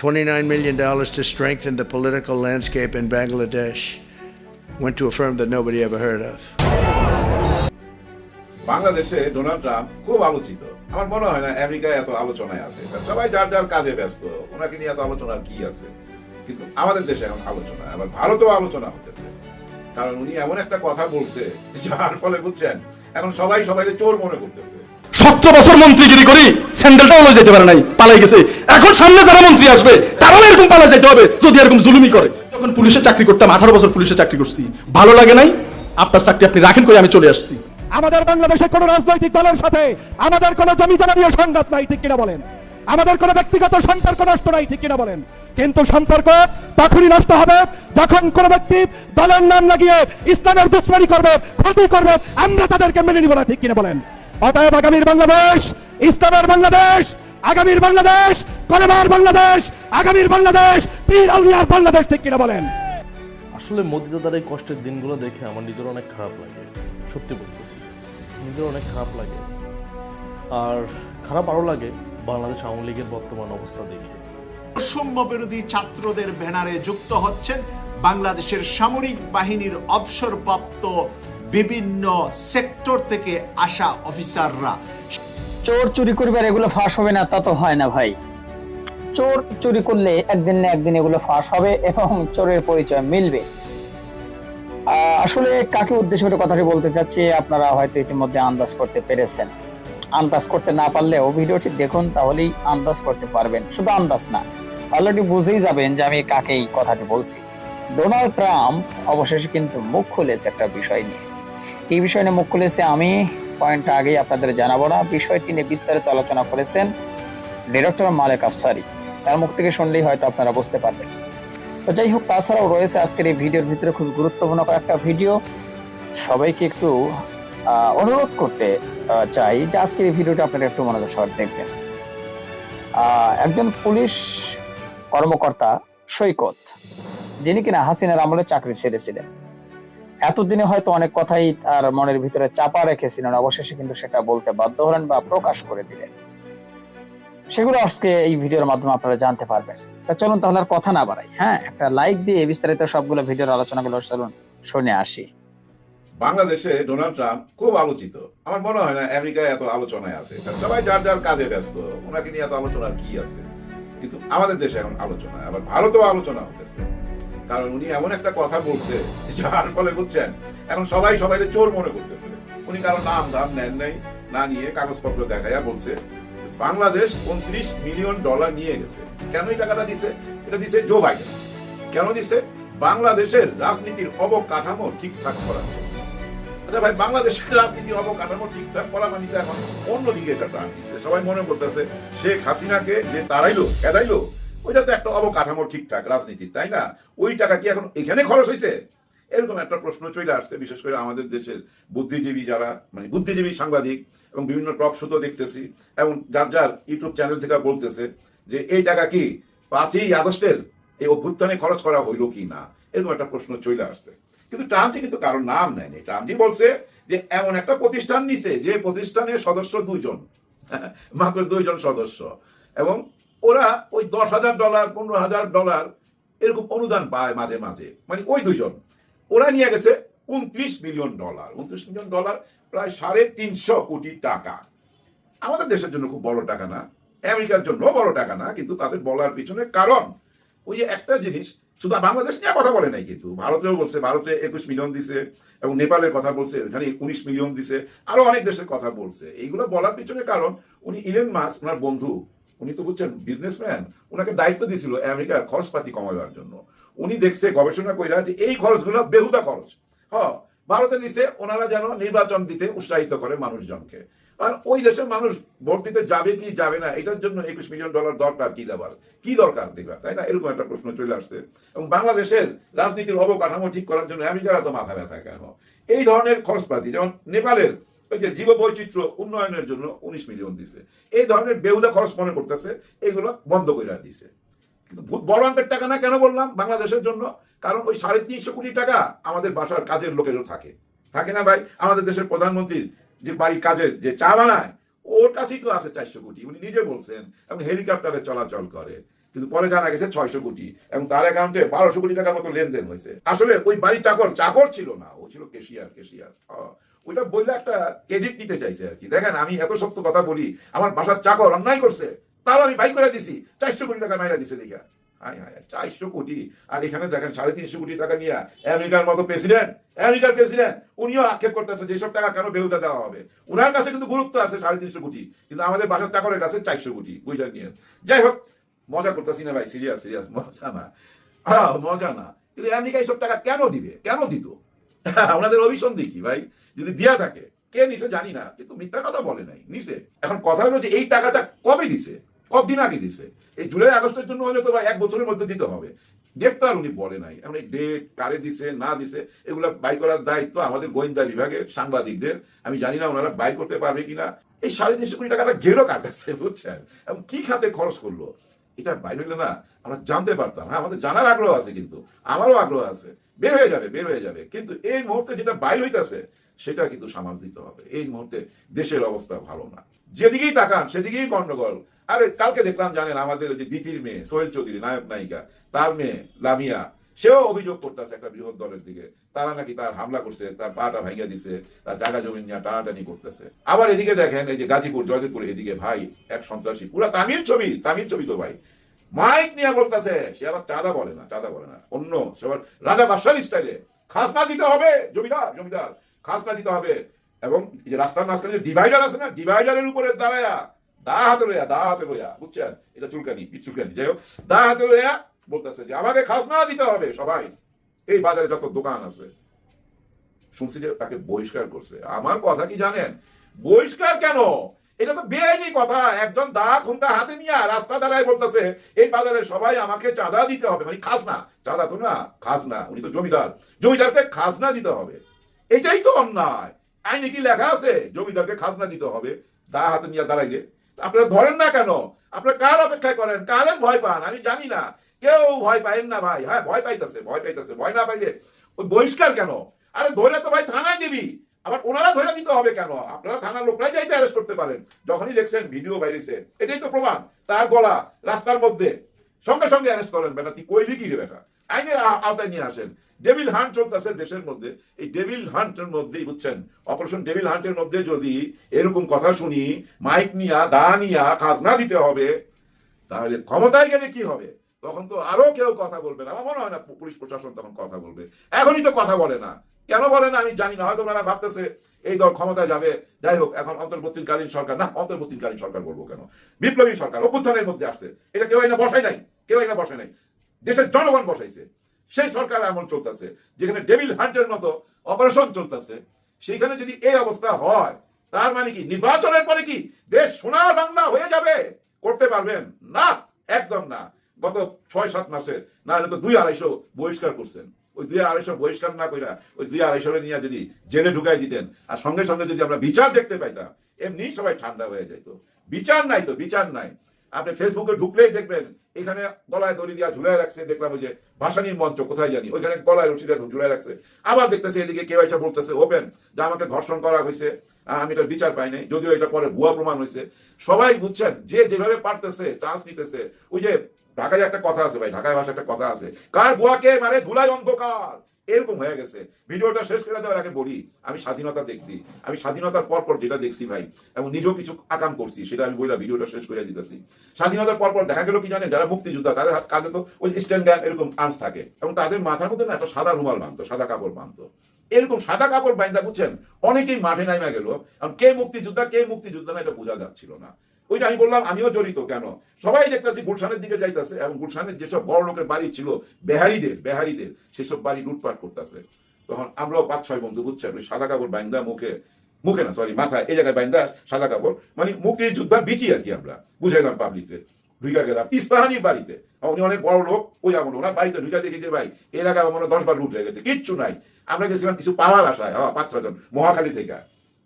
$29 million to strengthen the political landscape in Bangladesh. Went to a firm that nobody ever heard of. বাংলাদেশে Donald Trump খুব আলোচিত আমার মনে হয় না আমেরিকায় এত আলোচনায় আছে সবাই যার যার কাজে ব্যস্ত, ওনাকে নিয়ে এত আলোচনার কি আছে কিন্তু আমাদের দেশে এখন আলোচনা, আবার ভারতেও আলোচনা হতেছে কারণ উনি এমন একটা কথা বলছে, যার ফলে বুঝছেন, এখন সবাই সবাই চোর মনে করতেছে সতেরো বছর মন্ত্রীগিরি করি, স্যান্ডেলটাও লয়ে যেতে পারে নাই, পালাই গেছে। এখন সামনে যারা মন্ত্রী আসবে, তারাও এরকম পালা যেতে হবে, যদি এরকম জুলুমি করে। যখন পুলিশে চাকরি করতাম, আঠারো বছর পুলিশে চাকরি করছি। ভালো লাগে নাই? আপনার চাকরি আপনি রাখেন করে আমি চলে আসছি। আমাদের বাংলাদেশে কোন রাজনৈতিক দলের সাথে আমাদের কোন জমি জানা নিয়ে সংঘাত নাই, ঠিক কিনা বলেন? আমাদের কোন ব্যক্তিগত সম্পর্ক নষ্ট নাই, ঠিক কিনা বলেন? কিন্তু সম্পর্ক তখনই নষ্ট হবে যখন কোন ব্যক্তি দলের নাম লাগিয়ে ইসলামের দুশ্মনী করবে, ক্ষতি করবে, আমরা তাদেরকে মেনে নিব না, ঠিক কিনা বলেন? অতএব আগামীর বাংলাদেশ ইসলামের বাংলাদেশ আগামীর বাংলাদেশ কলেমার বাংলাদেশ আগামীর বাংলাদেশ পীর আউলিয়ার বাংলাদেশ ঠিক কিনা বলেন? আসলে মোদি দাদার এই কষ্টের দিনগুলো দেখে আমার নিজের অনেক খারাপ লাগে সত্যি বলতেছি। নিজের অনেক খারাপ লাগে। আর খারাপ আরও লাগে বাংলাদেশ আওয়ামী লীগের বর্তমান অবস্থা দেখে। বৈষম্য বিরোধী ছাত্রদের ব্যানারে যুক্ত হচ্ছেন বাংলাদেশের সামরিক বাহিনীর অবসরপ্রাপ্ত বিভিন্ন সেক্টর থেকে আসা অফিসাররা। চোর চুরি করবার এগুলো ফাঁস হবে না, তা তো হয় না ভাই। চোর চুরি করলে একদিন না একদিন এগুলো ফাঁস হবে এবং চোরের পরিচয় মিলবে। আসলে কাকে উদ্দেশ্য করে কথাটি বলতে চাচ্ছি, আপনারা হয়তো ইতিমধ্যে আন্দাজ করতে পেরেছেন। আন্দাজ করতে না পারলেও ভিডিওটি দেখুন, তাহলেই আন্দাজ করতে পারবেন। শুধু আন্দাজ না, অলরেডি বুঝেই যাবেন যে আমি কাকে এই কথাটি বলছি। ডোনাল্ড ট্রাম্প অবশেষে কিন্তু মুখ খুলেছে একটা বিষয় নিয়ে। এই বিষয় নিয়ে মুখ খুলেছে আমি। পয়েন্টটা আগেই আপনাদের জানাব না। বিষয়টি নিয়ে বিস্তারিত আলোচনা করেছেন ডিরেক্টর মালেক আফসারি। তার মুখ থেকে শুনলেই হয়তো আপনারা বুঝতে পারবেন। তো যাই হোক, তাছাড়াও রয়েছে আজকের এই ভিডিওর ভিতরে খুব গুরুত্বপূর্ণ কয়েকটা ভিডিও। সবাইকে একটু অনুরোধ করতে চাই যে আজকের এই ভিডিওটা আপনারা একটু মনোযোগ সহ দেখবেন। একজন পুলিশ কর্মকর্তা সৈকত, যিনি কিনা হাসিনার আমলে চাকরি ছেড়েছিলেন। এতদিনে হয়তো অনেক কথাই তার মনের ভিতরে চাপা রেখেছিলেন। অবশেষে কিন্তু সেটা বলতে বাধ্য হলেন বা প্রকাশ করে দিলেন। সেগুলো আজকে এই ভিডিওর মাধ্যমে আপনারা জানতে পারবেন। তা চলুন তাহলে আর কথা না বাড়াই। হ্যাঁ একটা লাইক দিয়ে বিস্তারিত সবগুলো ভিডিওর আলোচনাগুলো চলুন শুনে আসি। বাংলাদেশে ডোনাল্ড ট্রাম্প খুব আলোচিত। আমার মনে হয় না আমেরিকায় এত আলোচনায় আছে। সবাই যার যার কাজে ব্যস্ত। ওনাকে নিয়ে এত আলোচনার কি আছে? কিন্তু আমাদের দেশে এখন আলোচনা আবার ভারতেও আলোচনা হতেছে। কারণ উনি এমন একটা কথা বলছে, যার ফলে বুঝছেন, এখন সবাই সবাই চোর মনে করতেছে। উনি কারও নাম দাম নেন নাই, না নিয়ে কাগজপত্র দেখাইয়া বলছে, বাংলাদেশ উনত্রিশ মিলিয়ন ডলার নিয়ে গেছে। কেন এই টাকাটা দিছে? এটা দিছে জো বাইডেন। কেন দিছে? বাংলাদেশের রাজনীতির অবকাঠামো ঠিকঠাক করা আচ্ছা ভাই, বাংলাদেশের রাজনীতির অবকাঠামো ঠিকঠাক করা মানে এখন অন্যদিকে এটা টান দিচ্ছে সবাই মনে করতেছে, শেখ হাসিনাকে যে তারাইলো খেদাইলো ওইটা তো একটা অবকাঠামো ঠিকঠাক, রাজনীতি, তাই না? ওই টাকা কি এখন এখানে খরচ হয়েছে? এরকম একটা প্রশ্ন চলে আসছে, বিশেষ করে আমাদের দেশের বুদ্ধিজীবী যারা মানে বুদ্ধিজীবী সাংবাদিক এবং বিভিন্ন টক শো দেখতেছি, এবং যার যার ইউটিউব চ্যানেল থেকে বলতেছে যে, এই টাকা কি পাঁচই আগস্টের এই অভ্যুত্থানে খরচ করা হইল কি না? এরকম একটা প্রশ্ন চলে আসছে। কিন্তু ট্রাম্পজি কিন্তু কারোর নাম নেয়নি। ট্রাম্পজি বলছে যে, এমন একটা প্রতিষ্ঠান নিছে, যে প্রতিষ্ঠানের সদস্য দুইজন, মাত্র দুইজন সদস্য এবং ওরা ওই দশ হাজার ডলার, পনেরো হাজার ডলার এরকম অনুদান পায় মাঝে মাঝে। মানে ওই দুইজন। ওরা নিয়ে গেছে উনত্রিশ মিলিয়ন ডলার। উনত্রিশ মিলিয়ন ডলার প্রায় সাড়ে তিনশো কোটি টাকা। আমাদের দেশের জন্য খুব বড় টাকা না। আমেরিকার জন্য বড় টাকা না, কিন্তু তাদের বলার পিছনে কারণ ওই যে একটা জিনিস, শুধু বাংলাদেশ নিয়ে কথা বলে নাই কিন্তু। ভারতেও বলছে, ভারতে একুশ মিলিয়ন দিছে এবং নেপালের কথা বলছে ওখানে উনিশ মিলিয়ন দিছে। আরও অনেক দেশের কথা বলছে। এইগুলো বলার পিছনে কারণ উনি ইলেন মাস ওনার বন্ধু। উনি তো বুঝছেন বিজনেসম্যান ওনাকে দায়িত্ব দিয়েছিল আমেরিকার খরচপাতি কমাবার জন্য। উনি দেখছে, গবেষণা কইরা যে এই খরচগুলো বেহুদা খরচ। হ, ভারতে দিছে, ওনারা যেন নির্বাচন দিতে উৎসাহিত করে মানুষজনকে। আর ওই দেশের মানুষ ভোট দিতে যাবে কি যাবে না, এটার জন্য একুশ মিলিয়ন ডলার দরকার কি দেবার? কি দরকার দিবা তাই না? এরকম একটা প্রশ্ন চলে আসছে। এবং বাংলাদেশের রাজনীতির অবকাঠামো ঠিক করার জন্য আমেরিকার তো মাথা ব্যথা কেন? এই ধরনের খরচপাতি, যেমন নেপালের ওই যে জীব বৈচিত্র্য উন্নয়নের জন্য উনিশ মিলিয়ন দিছে। এই ধরনের বেহুদা খরচ মনে করতেছে, এগুলো বন্ধ করে দিছে। বড় অঙ্কের টাকা না কেন বললাম? বাংলাদেশের জন্য। কারণ ওই সাড়ে তিনশো কোটি টাকা আমাদের বাসার কাজের লোকেরও থাকে। থাকে না ভাই? আমাদের দেশের প্রধানমন্ত্রীর যে বাড়ির কাজের যে চা বানায়, ওর কাছেই তো আছে চারশো কোটি। উনি নিজে বলছেন এবং হেলিকপ্টারে চলাচল করে। কিন্তু পরে জানা গেছে ছয়শো কোটি। এবং তার অ্যাকাউন্টে বারোশো কোটি টাকার মতো লেনদেন হয়েছে। আসলে ওই বাড়ির চাকর চাকর ছিল না। ও ছিল কেশিয়ার কেশিয়ার ওইটা বললে একটা ক্রেডিট নিতে চাইছে আর কি। দেখেন, আমি এত সত্য কথা বলি, আমার বাসার চাকর অন্যায় করছে, তাও আমি বাইক করে দিছি, চারশো কোটি টাকা মাইরা দিছে দেখা। হাই হাই চারশো কোটি। আর এখানে দেখেন, সাড়ে তিনশো কোটি টাকা নিয়ে আমেরিকার মতো প্রেসিডেন্ট আমেরিকার প্রেসিডেন্ট উনিও আক্ষেপ করতেছে যেসব টাকা কেন বেহুদা দেওয়া হবে? ওনার কাছে কিন্তু গুরুত্ব আছে সাড়ে তিনশো কোটি, কিন্তু আমাদের বাসার চাকরের কাছে চারশো কোটি, বুঝলেন নিয়ে যাই হোক, মজা করতেছি না ভাই সিরিয়াস সিরিয়াস মজা না। হ্যাঁ মজা না। কিন্তু আমেরিকা এইসব টাকা কেন দিবে? কেন দিত? ওনাদের অভিসন্ধি কি, ভাই? যদি দিয়া থাকে, কে নিছে জানি না, কিন্তু মিথ্যা কথা বলে নাই, নিছে। এখন কথা হলো যে এই টাকাটা কবে দিছে, কতদিন আগে দিছে? এই জুলাই, আগস্টের জন্য হলে তো এক বছরের মধ্যে দিতে হবে। ডেট আর উনি বলে নাই। এখন এই ডেট কারে দিছে, না দিছে, এগুলা বাই করার দায়িত্ব আমাদের গোয়েন্দা বিভাগের সাংবাদিকদের। আমি জানি না ওনারা বাই করতে পারবে কিনা। এই সাড়ে তিনশো কোটি টাকাটা গেল কার কাছে, বুঝছেন? এবং কি খাতে খরচ করল? এটা বাইরে না। আমরা জানতে পারতাম। হ্যাঁ আমাদের জানার আগ্রহ আছে কিন্তু। আমারও আগ্রহ আছে। বের হয়ে যাবে, বের হয়ে যাবে। কিন্তু এই মুহূর্তে যেটা বাইর হইতাছে, সেটা কিন্তু সামাল দিতে হবে। এই মুহূর্তে দেশের অবস্থা ভালো না। যেদিকেই তাকান, সেদিকেই গন্ডগোল। আরে, কালকে দেখলাম, জানেন, আমাদের যে দ্বিতীয় মেয়ে, সোহেল চৌধুরী, নায়ক নায়িকা, তার মেয়ে, লামিয়া, সেও অভিযোগ করতেছে একটা বৃহৎ দলের দিকে। তারা নাকি তার হামলা করছে, তার পাটা ভাঙিয়া দিছে, তার জায়গা জমি নিয়ে টানাটানি করতেছে। আবার এদিকে দেখেন, এই যে গাজীপুর, জয়দেবপুর, এদিকে ভাই, এক সন্ত্রাসী। পুরা তামিল ছবি তামিল ছবি তো ভাই। মাইক নিয়ে বলতেছে। সে আবার চাঁদা বলে না, চাঁদা বলে না। অন্য সে আবার রাজা বাদশার স্টাইলে। খাজনা দিতে হবে, জমিদার জমিদার, খাজনা দিতে হবে। এবং যে রাস্তার মাঝখানে যে ডিভাইডার আছে না ডিভাইডারের উপরে দাঁড়ায়া, দা হাতে লইয়া, দা হাতে লইয়া, বুঝছেন? এটা চুলকানি চুলকানি। যাই হোক, দা হাতে লইয়া বলতেছে যে, আমাকে খাসনা দিতে হবে সবাই। এই বাজারে যত দোকান আছে, শুনছি যে তাকে বহিষ্কার করছে। আমার কথা কি জানেন? বহিষ্কার কেন? এটা তো বেআইনি কথা। একজন দা খুন্তা হাতে নিয়ে রাস্তা দাঁড়ায় বলতেছে, এই বাজারে সবাই আমাকে চাঁদা দিতে হবে। মানে খাজনা। চাঁদা তো না, খাজনা। উনি তো জমিদার। জমিদারকে খাজনা দিতে হবে। এটাই তো অন্যায়। আইনে কি লেখা আছে? জমিদারকে খাজনা দিতে হবে। দা হাতে নিয়ে দাঁড়াইলে। আপনারা ধরেন না কেন? আপনারা কার অপেক্ষায় করেন? কারের ভয় পান? আমি জানি না। কেউ ভয় পাইন না ভাই। হ্যাঁ ভয় পাইতেছে ভয় পাইতেছে। ভয় না পাইলে ওই বহিষ্কার কেন? আরে ধরে তো ভাই থানায় দিবি। আবার ওনারা ধরে নিতে হবে কেন? আপনারা থানার লোকরাই যাইতে অ্যারেস্ট করতে পারেন। যখনই দেখছেন ভিডিও বাইরেছে, এটাই তো প্রমাণ। তার গলা রাস্তার মধ্যে। সঙ্গে সঙ্গে অ্যারেস্ট করেন, বেটা, তুই কইলি কি রে বেটা? আইনের আওতায় নিয়ে আসেন। ডেভিল হান্ট চলতেছে দেশের মধ্যে। এই ডেভিল হান্টের মধ্যেই, বুঝছেন? অপারেশন ডেভিল হান্টের মধ্যে যদি এরকম কথা শুনি মাইক নিয়া, দা নিয়া, খাজনা দিতে হবে, তাহলে ক্ষমতায় গেলে কি হবে? তখন তো আরও কেউ কথা বলবে না। আমার মনে হয় না পুলিশ প্রশাসন তখন কথা বলবে। এখনই তো কথা বলে না। কেন বলে না? আমি জানি না। হয়তো ওনারা ভাবতেছে এই দল ক্ষমতায় যাবে। যাই হোক, এখন অন্তর্বর্তীকালীন সরকার না, অন্তর্বর্তীকালীন সরকার বলব কেন? বিপ্লবী সরকার অভ্যুত্থানের মধ্যে আসছে। এটা কেউ না বসাই নাই। কেউ না বসাই নাই। দেশের জনগণ বসাইছে। সেই সরকার এমন চলতেছে। যেখানে ডেভিল হান্টের মতো অপারেশন চলতেছে, সেইখানে যদি এই অবস্থা হয়, তার মানে কি? নির্বাচনের পরে কি দেশ সোনার বাংলা হয়ে যাবে? করতে পারবেন? না, একদম না। গত ছয় সাত মাসে না হলে তো দুই আড়াইশো বহিষ্কার করছেন। ওই দুই আড়াইশো বহিষ্কার না কইরা ওই দুই আড়াইশো নিয়ে যদি জেলে ঢুকাই দিতেন, আর সঙ্গে সঙ্গে যদি আমরা বিচার দেখতে পাইতাম, এমনি সবাই ঠান্ডা হয়ে যেত বিচার নাই তো, বিচার নাই। আপনি ফেসবুকে ঢুকলেই দেখবেন, এখানে গলায় দড়ি দিয়া ঝুলাই রাখছে, দেখলাম যে ভাসানির মঞ্চ, কোথায় জানি, ওইখানে গলায় রশি দিয়ে ঝুলাই রাখছে। আবার দেখতেছে এদিকে কেউ এসে বলতেছে, ওপেন, যে আমাকে ধর্ষণ করা হয়েছে আমি এটার বিচার পাই নাই। যদিও এটা পরে ভুয়া প্রমাণ হয়েছে সবাই বুঝছেন, যে যেভাবে পারতেছে চান্স নিতেছে, ওই যে ঢাকায় একটা কথা আছে ভাই, ঢাকায় ভাষায় একটা কথা আছে। কার বুয়াকে মারে? ধুলাই অন্ধকার। এরকম হয়ে গেছে। ভিডিওটা শেষ করে দেওয়ার আগে বলি, আমি স্বাধীনতা দেখছি। আমি স্বাধীনতার পর পর যেটা দেখছি ভাই, এবং নিজেও কিছু আকাম করছি, সেটা আমি বললাম ভিডিওটা শেষ করে দিতেছি। স্বাধীনতার পর পর দেখা গেল কি জানেন, যারা মুক্তিযোদ্ধা, তাদের হাত কাঁধে তো ওই স্ট্যান্ড গ্যান এরকম আর্মস থাকে, এবং তাদের মাথার মধ্যে না একটা সাদা রুমাল বাঁধতো, সাদা কাপড় বাঁধতো। এরকম সাদা কাপড় বাইন্দা বুঝছেন? অনেকেই মাঠে নাইমা গেল কারণ কে মুক্তিযোদ্ধা কে মুক্তিযোদ্ধা না, এটা বোঝা যাচ্ছিল না। ওইটা আমি বললাম আমিও জড়িত কেন? সবাই দেখতেছি গুলশানের দিকে যাইতেছে এবং গুলশানের যেসব বড় লোকের বাড়ি ছিল বেহারিদের বেহারিদের সেসব বাড়ি লুটপাট করতেছে। তখন আমরাও পাঁচ ছয় বন্ধু বুঝছেন? ওই সাদা কাপড় বাইন্দা মুখে মুখে না সরি মাথায় এই জায়গায় বাইন্দা সাদা কাপড় মানে মুক্তির যোদ্ধার বিচি আর কি আমরা। বুঝাইলাম পাবলিককে ঢুকা গেলাম ইস্পাহানির বাড়িতে। উনি অনেক বড় লোক ওই আমল ওনার বাড়িতে ঢুকা দেখি যে ভাই আগে আমার দশ বার লুট হয়ে গেছে কিচ্ছু নাই। আমরা গেছিলাম কিছু পাওয়ার আশায় হ্যাঁ পাঁচ ছজন মহাখালী থেকে।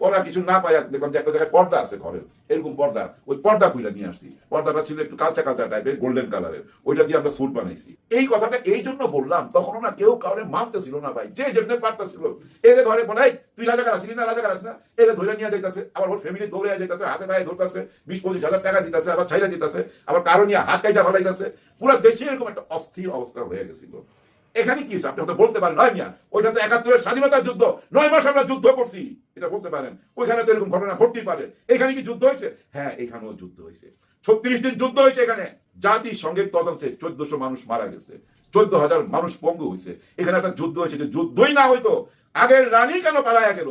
পড়া কিছু না পাই দেখলাম যে একটা জায়গায় পর্দা আছে ঘরের, এরকম পর্দা। ওই পর্দা খুলে নিয়ে আসছি। পর্দাটা ছিল একটু কালচা কালচা টাইপের গোল্ডেন কালারের ওইটা দিয়ে আমরা স্যুট বানাইছি। এই কথাটা এই জন্য বললাম তখন না কেউ কাউরে মানতেছিল না ভাই, যে যেমনি পারতেছিল। এর ঘরে বলাই তুই রাজাকার আসিলি না, রাজাকার আসি না? এর ধরে নিয়ে যাইতেছে, আবার ওর ফ্যামিলি দৌড়ে যাইতেছে, হাতে পায়ে ধরতেছে, বিশ পঁচিশ হাজার টাকা দিতেছে, আবার ছাইরা দিতেছে, আবার কারও নিয়ে হাত কাইটা ফেলাইতেছে। পুরো দেশে এরকম একটা অস্থির অবস্থা হয়ে গেছিল। এখানে কি আপনি হয়তো বলতে পারেন নয় মিয়া, ওইটা তো একাত্তরের স্বাধীনতার যুদ্ধ, নয় মাস আমরা যুদ্ধ করছি। এটা বলতে পারেন। ওইখানে তো এরকম ঘটনা ঘটতেই পারে। এখানে কি যুদ্ধ হয়েছে? হ্যাঁ এখানেও যুদ্ধ হয়েছে। ছত্রিশ দিন যুদ্ধ হয়েছে এখানে। জাতিসংঘের তদন্তে চোদ্দশো মানুষ মারা গেছে। চোদ্দ হাজার মানুষ পঙ্গু হয়েছে। এখানে একটা যুদ্ধ হয়েছে যে যুদ্ধই না হইতো। আগের রানী কেন পালায়া গেল?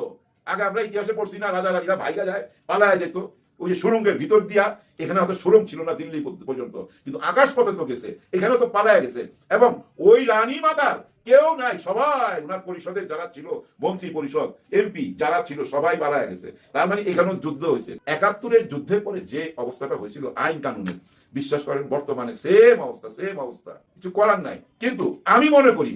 আগে আমরা ইতিহাসে পড়ছি না রাজা রানীরা ভাইগা যায় পালায়া যেত। ওই যে সুরঙ্গের ভিতর দিয়া, এখানে হয়তো সুরঙ্গ ছিল না দিল্লি পর্যন্ত কিন্তু আকাশ পথে তো গেছে, এখানেও তো পালায়া গেছে। এবং ওই রানী মাতার কেউ নাই, সবাই ওনার পরিষদের যারা ছিল, মন্ত্রী পরিষদ, এমপি যারা ছিল, সবাই পালায়া গেছে। তার মানে এখানেও যুদ্ধ হয়েছে। একাত্তরের যুদ্ধের পরে যে অবস্থাটা হয়েছিল আইন কানুনে, বিশ্বাস করেন, বর্তমানে সেম অবস্থা সেম অবস্থা। কিছু করার নাই। কিন্তু আমি মনে করি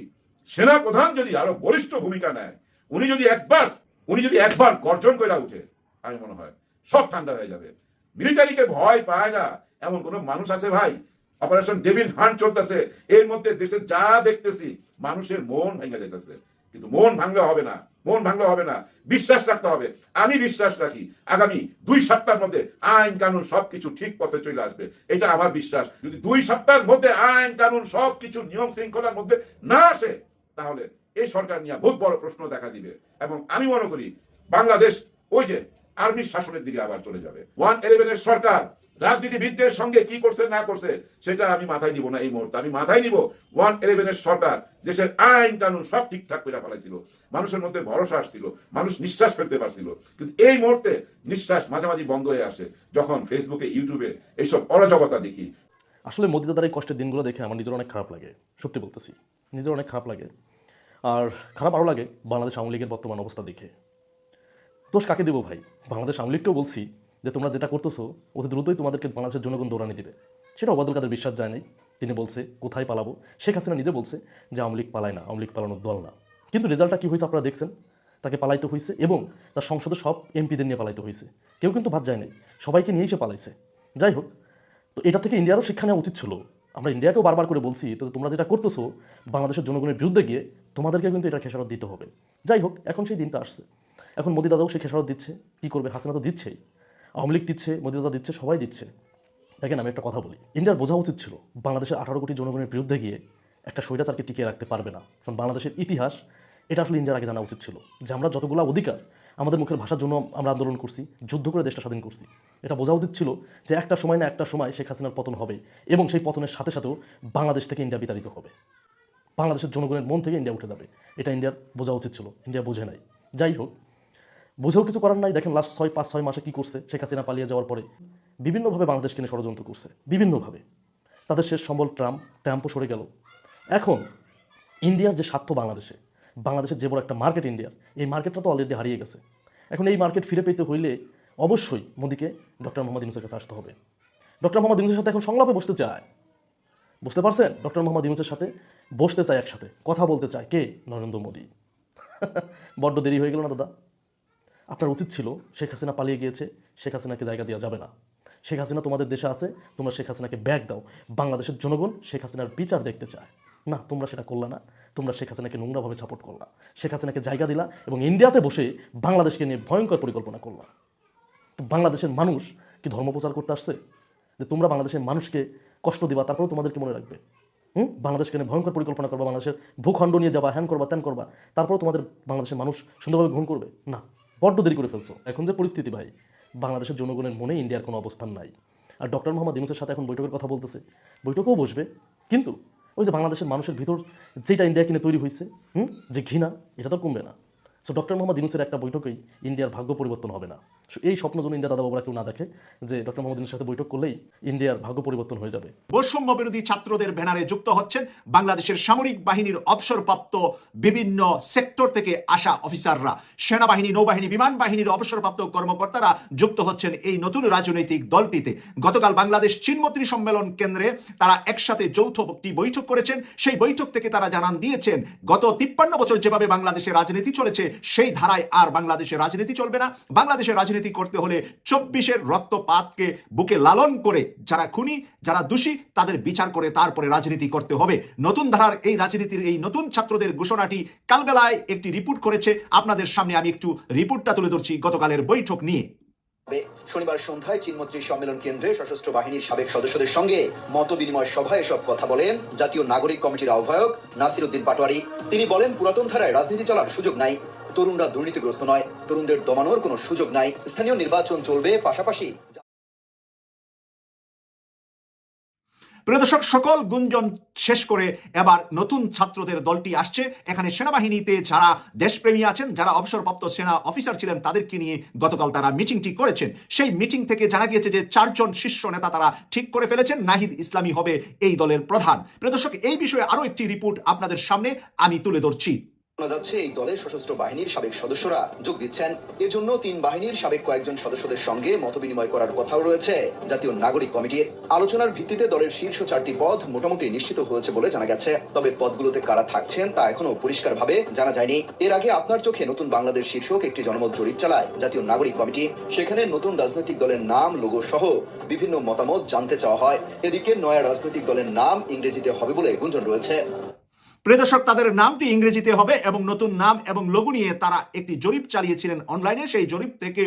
সেনা প্রধান যদি আরও বলিষ্ঠ ভূমিকা নেয়, উনি যদি একবার উনি যদি একবার গর্জন করে উঠে, আমি মনে হয় সব ঠান্ডা হয়ে যাবে। মিলিটারিকে ভয় পায় না। এমন কোন মানুষ আছে ভাই? অপারেশন ডেভিল হান্ট চলতেছে। এর মধ্যে দেশে যা দেখতেছি, মানুষের মন ভেঙে যেতেছে কিন্তু মন ভাঙলে হবে না। মন ভাঙলে হবে না। বিশ্বাস রাখতে হবে। আমি বিশ্বাস রাখি। আগামী দুই সপ্তাহের মধ্যে আইন কানুন সবকিছু ঠিক পথে চলে আসবে। এটা আমার বিশ্বাস। যদি দুই সপ্তাহের মধ্যে আইন কানুন সবকিছু নিয়ম শৃঙ্খলার মধ্যে না আসে, তাহলে এই সরকার নিয়ে বহুত বড় প্রশ্ন দেখা দিবে। এবং আমি মনে করি, বাংলাদেশ ওই যে আর্মির শাসনের দিকে আবার চলে যাবে। ওয়ান ইলেভেনের সরকার রাজনীতিবিদদের সঙ্গে কি করছে, না করছে, সেটা আমি মাথায় নিব না এই মুহূর্তে। আমি মাথায় নিব ওয়ান ইলেভেনের সরকার দেশের আইন কানুন সব ঠিকঠাক করে ফেলাইছিল। মানুষের মধ্যে ভরসা আসছিল, মানুষ নিঃশ্বাস ফেলতে পারছিল। কিন্তু এই মুহূর্তে নিঃশ্বাস মাঝামাঝি বন্ধ হয়ে আসে যখন ফেসবুকে ইউটিউবে এইসব অরাজকতা দেখি। আসলে মোদি দাদার এই কষ্টের দিনগুলো দেখে আমার নিজের অনেক খারাপ লাগে, সত্যি বলতেছি। নিজের অনেক খারাপ লাগে। আর খারাপ আরও লাগে বাংলাদেশ আওয়ামী লীগের বর্তমান অবস্থা দেখে। দোষ কাকে দেবো ভাই? বাংলাদেশ আওয়ামী লীগকেও বলছি যে তোমরা যেটা করতেছো, অতি দ্রুতই তোমাদেরকে বাংলাদেশের জনগণ দৌড়ানি দিবে। সেটা ওবায়দুল কাদের বিশ্বাস যায় নাই। তিনি বলছে, কোথায় পালাবো? শেখ হাসিনা নিজে বলছে যে আওয়ামী লীগ পালায় না, আওয়ামী লীগ পালানোর দল না। কিন্তু রেজাল্টটা কী হয়েছে আপনারা দেখছেন? তাকে পালাইতে হয়েছে এবং তার সংসদে সব এমপিদের নিয়ে পালাইতে হয়েছে। কেউ কিন্তু ভাত যায় নাই। সবাইকে নিয়েই সে পালাইছে। যাই হোক, তো এটা থেকে ইন্ডিয়ারও শিক্ষা নেওয়া উচিত ছিল। আমরা ইন্ডিয়াকেও বারবার করে বলছি, তো তোমরা যেটা করতেছো, বাংলাদেশের জনগণের বিরুদ্ধে গিয়ে তোমাদেরকে কিন্তু এটা খেসারত দিতে হবে। যাই হোক, এখন সেই দিনটা আসছে। এখন মোদি দাদাও সেই খেসারত দিচ্ছে। কী করবে? হাসিনা তো দিচ্ছেই। আওয়ামী লীগ দিচ্ছে, মোদি দাদা দিচ্ছে, সবাই দিচ্ছে। দেখেন, আমি একটা কথা বলি। ইন্ডিয়ার বোঝা উচিত ছিল বাংলাদেশের আঠারো কোটি জনগণের বিরুদ্ধে গিয়ে একটা স্বৈরাচারকে টিকিয়ে রাখতে পারবে না। কারণ বাংলাদেশের ইতিহাস, এটা আসলে ইন্ডিয়ার আগে জানা উচিত ছিল যে আমরা যতগুলো অধিকার আমাদের মুখের ভাষার জন্য আমরা আন্দোলন করছি, যুদ্ধ করে দেশটা স্বাধীন করছি, এটা বোঝা উচিত ছিল যে একটা সময় না একটা সময় শেখ হাসিনার পতন হবে এবং সেই পতনের সাথে সাথেও বাংলাদেশ থেকে ইন্ডিয়া বিতাড়িত হবে। বাংলাদেশের জনগণের মন থেকে ইন্ডিয়া উঠে যাবে। এটা ইন্ডিয়ার বোঝা উচিত ছিল, ইন্ডিয়া বোঝে নাই। যাই হোক বুঝেও কিছু করার নাই। দেখেন লাস্ট ছয়, পাঁচ, ছয় মাসে কি করছে? শেখ হাসিনা পালিয়ে যাওয়ার পরে বিভিন্নভাবে বাংলাদেশকে নিয়ে ষড়যন্ত্র করছে। বিভিন্নভাবে। তাদের শেষ সম্বল ট্রাম ট্যাম্পও সরে গেল। এখন ইন্ডিয়ার যে স্বার্থ বাংলাদেশে, বাংলাদেশের যে বড় একটা মার্কেট ইন্ডিয়ার এই মার্কেটটা তো অলরেডি হারিয়ে গেছে। এখন এই মার্কেট ফিরে পেতে হইলে অবশ্যই মোদীকে ডক্টর মোহাম্মদ ইউনুসের কাছে আসতে হবে। ডক্টর মোহাম্মদ ইউনুসের সাথে এখন সংলাপে বসতে চায়। বুঝতে পারছেন? ডক্টর মোহাম্মদ ইউনুসের সাথে বসতে চায় একসাথে। কথা বলতে চায় কে? নরেন্দ্র মোদী। বড্ড দেরি হয়ে গেল না দাদা? আপনার উচিত ছিল, শেখ হাসিনা পালিয়ে গিয়েছে, শেখ হাসিনাকে জায়গা দেওয়া যাবে না। শেখ হাসিনা তোমাদের দেশে আছে, তোমরা শেখ হাসিনাকে ব্যাগ দাও। বাংলাদেশের জনগণ শেখ হাসিনার বিচার দেখতে চায়। না, তোমরা সেটা করলা না, তোমরা শেখ হাসিনাকে নোংরাভাবে সাপোর্ট করলা। শেখ হাসিনাকে জায়গা দিলা এবং ইন্ডিয়াতে বসে বাংলাদেশকে নিয়ে ভয়ঙ্কর পরিকল্পনা করলা। তো বাংলাদেশের মানুষ কি ধর্ম প্রচার করতে আসছে? যে তোমরা বাংলাদেশের মানুষকে কষ্ট দিবা, তারপরেও তোমাদেরকে মনে রাখবে? হুম? বাংলাদেশকে নিয়ে ভয়ঙ্কর পরিকল্পনা করবা, বাংলাদেশের ভূখণ্ড নিয়ে যাবা, হ্যান করবা, ত্যান করবা, তারপরেও তোমাদের বাংলাদেশের মানুষ সুন্দরভাবে গ্রহণ করবে? না। বড্ড দেরি করে ফেলছো। এখন যে পরিস্থিতি ভাই, বাংলাদেশের জনগণের মনে ইন্ডিয়ার কোনো অবস্থান নাই। আর ডক্টর মোহাম্মদ ইউনুসের সাথে এখন বৈঠকের কথা বলতেছে। বৈঠকেও বসবে। কিন্তু ওই যে বাংলাদেশের মানুষের ভিতর যেটা ইন্ডিয়া কিনে তৈরি হয়েছে হুম, যে ঘৃণা, এটা তো কমবে না। সো ডক্টর মোহাম্মদ ইউনুসের একটা বৈঠকেই ইন্ডিয়ার ভাগ্য পরিবর্তন হবে না। এই স্বপ্ন যেন ইন্ডিয়া দাদা বাবুরা কেউ না দেখে যে ডক্টর মোহাম্মদের সাথে বৈঠক করলেই ইন্ডিয়ার ভাগ্য পরিবর্তন হয়ে যাবে। বৈষম্য বিরোধী ছাত্রদের ব্যানারে যুক্ত হচ্ছেন বাংলাদেশের সামরিক বাহিনীর অবসরপ্রাপ্ত বিভিন্ন সেক্টর থেকে আসা অফিসাররা। সেনাবাহিনী, নৌবাহিনী, বিমান বাহিনীর অবসরপ্রাপ্ত কর্মকর্তারা যুক্ত হচ্ছেন এই নতুন রাজনৈতিক দলটিতে। গতকাল বাংলাদেশ চীনমন্ত্রী সম্মেলন কেন্দ্রে তারা একসাথে যৌথ বৈঠক করেছেন। সেই বৈঠক থেকে তারা জানান দিয়েছেন, গত তিপ্পান্ন বছর যেভাবে বাংলাদেশে রাজনীতি চলেছে, সেই ধারায় আর বাংলাদেশে রাজনীতি চলবে না। বাংলাদেশের রাজনীতি করতে হলে চব্বিশের রক্তপাতকে বুকে লালন করে যারা খুনি, যারা দোষী, তাদের বিচার করে তারপরে রাজনীতি করতে হবে। নতুন ধারার এই রাজনীতির এই নতুন ছাত্রদের ঘোষণাটি কালবেলায় একটি রিপোর্ট করেছে। আপনাদের সামনে আমি একটু রিপোর্টটা তুলে ধরছি গতকালের বৈঠক নিয়ে। শনিবার সন্ধ্যায় চীনমন্ত্রী সম্মেলন কেন্দ্রে সশস্ত্র বাহিনীর সাবেক সদস্যদের সঙ্গে মত বিনিময় সভায় এসব কথা বলেন জাতীয় নাগরিক কমিটির আহ্বায়ক নাসির উদ্দিন পাটোয়ারি। তিনি বলেন, পুরাতন ধারায় রাজনীতি চলার সুযোগ নাই। তরুণরা দুর্নীতিগ্রস্ত নয়। তরুণদের দমানোর কোনো সুযোগ নাই। স্থানীয় নির্বাচন চলবে পাশাপাশি প্রিয় দর্শক, সকল গুঞ্জন শেষ করে এবার নতুন ছাত্রদের দলটি আসছে। এখানে সেনাবাহিনীতে যারা দেশপ্রেমী আছেন, যারা অবসরপ্রাপ্ত সেনা অফিসার ছিলেন, তাদেরকে নিয়ে গতকাল তারা মিটিংটি করেছেন। সেই মিটিং থেকে জানা গিয়েছে যে চারজন শীর্ষ নেতা তারা ঠিক করে ফেলেছেন, নাহিদ ইসলামী হবে এই দলের প্রধান। প্রিয় দর্শক, এই বিষয়ে আরও একটি রিপোর্ট আপনাদের সামনে, আমি তুলে ধরছি। যাচ্ছে, এই সশস্ত্র বাহিনীর সাবেক সদস্যরা যোগ দিচ্ছেন। এজন্য তিন বাহিনীর সাবেক কয়েকজন সদস্যদের সঙ্গে করার কথাও রয়েছে জাতীয় নাগরিক কমিটির আলোচনার ভিত্তিতে দলের শীর্ষ চারটি পদ মোটামুটি নিশ্চিত হয়েছে বলে জানা গেছে। তবে পদগুলোতে কারা থাকছেন তা এখনও পরিষ্কারভাবে জানা যায়নি। এর আগে আপনার চোখে নতুন বাংলাদেশ শীর্ষক একটি জনমত জরিপ চালায় জাতীয় নাগরিক কমিটি। সেখানে নতুন রাজনৈতিক দলের নাম, লোগো সহ বিভিন্ন মতামত জানতে চাওয়া হয়। এদিকে নয়া রাজনৈতিক দলের নাম ইংরেজিতে হবে বলে গুঞ্জন রয়েছে। প্রিয় দর্শক তাদের নামটি ইংরেজিতে হবে এবং নতুন নাম এবং লগু নিয়ে তারা একটি জরিপ চালিয়েছিলেন অনলাইনে সেই জরিপ থেকে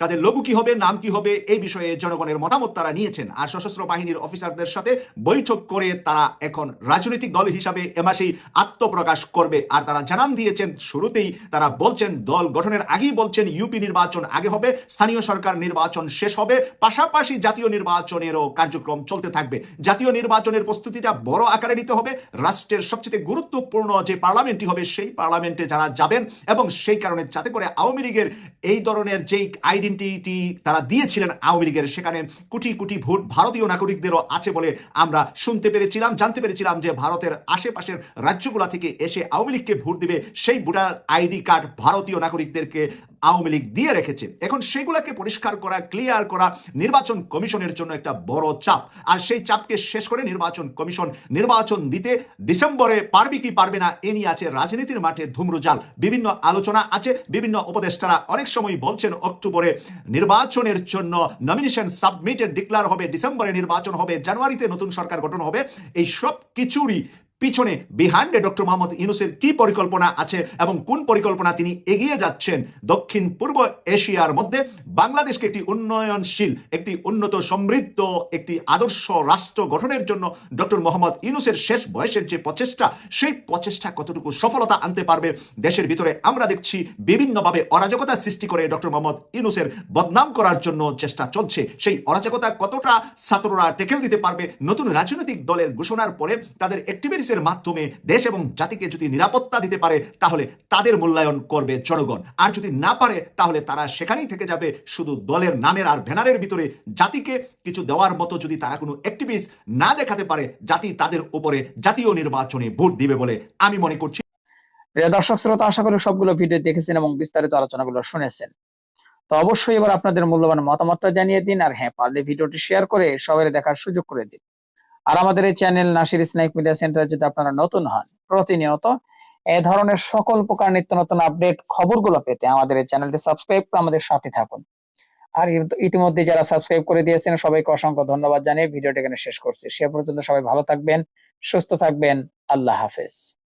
তাদের লঘু কি হবে, নাম কি হবে, এই বিষয়ে জনগণের মতামত তারা নিয়েছেন। আর সশস্ত্র বাহিনীর অফিসারদের সাথে বৈঠক করে তারা এখন রাজনৈতিক দল হিসাবে এ মাসেই আত্মপ্রকাশ করবে। আর তারা জানান দিয়েছেন, শুরুতেই তারা বলছেন, দল গঠনের আগেই বলছেন, ইউপি নির্বাচন আগে হবে, স্থানীয় সরকার নির্বাচন শেষ হবে, পাশাপাশি জাতীয় নির্বাচনেরও কার্যক্রম চলতে থাকবে। জাতীয় নির্বাচনের প্রস্তুতিটা বড় আকারে নিতে হবে। রাষ্ট্রের সবচেয়ে গুরুত্বপূর্ণ যে পার্লামেন্টটি হবে, সেই পার্লামেন্টে যারা যাবেন, এবং সেই কারণে যাতে করে আওয়ামী লীগের এই ধরনের যেই আইডেন্টিটি তারা দিয়েছিলেন আওয়ামী লীগের। সেখানে কোটি কোটি ভোট ভারতীয় নাগরিকদেরও আছে বলে আমরা শুনতে পেরেছিলাম, জানতে পেরেছিলাম যে ভারতের আশেপাশের রাজ্যগুলো থেকে এসে আওয়ামী লীগকে ভোট দিবে সেই ভোটার আইডি কার্ড ভারতীয় নাগরিকদেরকে আওয়ামী লীগ দিয়ে রেখেছে। এখন সেগুলোকে পরিষ্কার করা ক্লিয়ার করা নির্বাচন কমিশনের জন্য একটা বড় চাপ। আর সেই চাপকে শেষ করে নির্বাচন কমিশন নির্বাচন দিতে ডিসেম্বরে পারবে কি পারবে না, এ নিয়ে আছে রাজনীতির মাঠে ধুমরুজাল। বিভিন্ন আলোচনা আছে, বিভিন্ন উপদেষ্টারা অনেক সময় বলছেন অক্টোবরে নির্বাচনের জন্য নমিনেশন সাবমিটেড ডিক্লার হবে, ডিসেম্বরে নির্বাচন হবে, জানুয়ারিতে নতুন সরকার গঠন হবে। এই সব কিছুরই পিছনে বিহান্ডে ডক্টর মোহাম্মদ ইউনুসের কি পরিকল্পনা আছে এবং কোন পরিকল্পনা তিনি এগিয়ে যাচ্ছেন দক্ষিণ পূর্ব এশিয়ার মধ্যে? বাংলাদেশকে একটি উন্নয়নশীল, একটি উন্নত সমৃদ্ধ, একটি আদর্শ রাষ্ট্র গঠনের জন্য ডক্টর মোহাম্মদ ইউনুসের শেষ বয়সের যে প্রচেষ্টা, সেই প্রচেষ্টা কতটুকু সফলতা আনতে পারবে? দেশের ভিতরে আমরা দেখছি বিভিন্নভাবে অরাজকতা সৃষ্টি করে ডক্টর মোহাম্মদ ইউনুসের বদনাম করার জন্য চেষ্টা চলছে। সেই অরাজকতা কতটা ছাত্ররা টেকেল দিতে পারবে? নতুন রাজনৈতিক দলের ঘোষণার পরে তাদের অ্যাক্টিভিটিসের মাধ্যমে দেশ এবং জাতিকে যদি নিরাপত্তা দিতে পারে, তাহলে তাদের মূল্যায়ন করবে জনগণ। আর যদি না পারে, তাহলে তারা সেখানেই থেকে যাবে শুধু দলের নামের আর ব্যানারের ভিতরে। জাতিকে কিছু দেওয়ার মতো যদি তারা কোনো অ্যাক্টিভিস্ট না দেখাতে পারে, জাতি তাদের উপরে জাতীয় নির্বাচনে ভোট দিবে বলে আমি মনে করছি। দর্শক, শ্রোতা, আশা করি সবগুলো ভিডিও দেখেছেন এবং বিস্তারিত আলোচনাগুলো শুনেছেন। তো অবশ্যই এবার আপনাদের মূল্যবান মতামতটা জানিয়ে দিন। আর হ্যাঁ পারলে ভিডিওটি শেয়ার করে সবাই দেখার সুযোগ করে দিন। আর আমাদের এই চ্যানেল নাসির স্নাইক মিডিয়া সেন্টার যদি আপনারা নতুন হন, প্রতিনিয়ত এ ধরনের সকল প্রকার নিত্য নতুন আপডেট খবরগুলো পেতে আমাদের এই চ্যানেলটি সাবস্ক্রাইব করে আমাদের সাথে থাকুন। আর ইত- ইতিমধ্যে যারা সাবস্ক্রাইব করে দিয়েছেন, সবাইকে অসংখ্য ধন্যবাদ জানিয়ে ভিডিওটি এখানে শেষ করছি। সে পর্যন্ত সবাই ভালো থাকবেন, সুস্থ থাকবেন। আল্লাহ হাফেজ।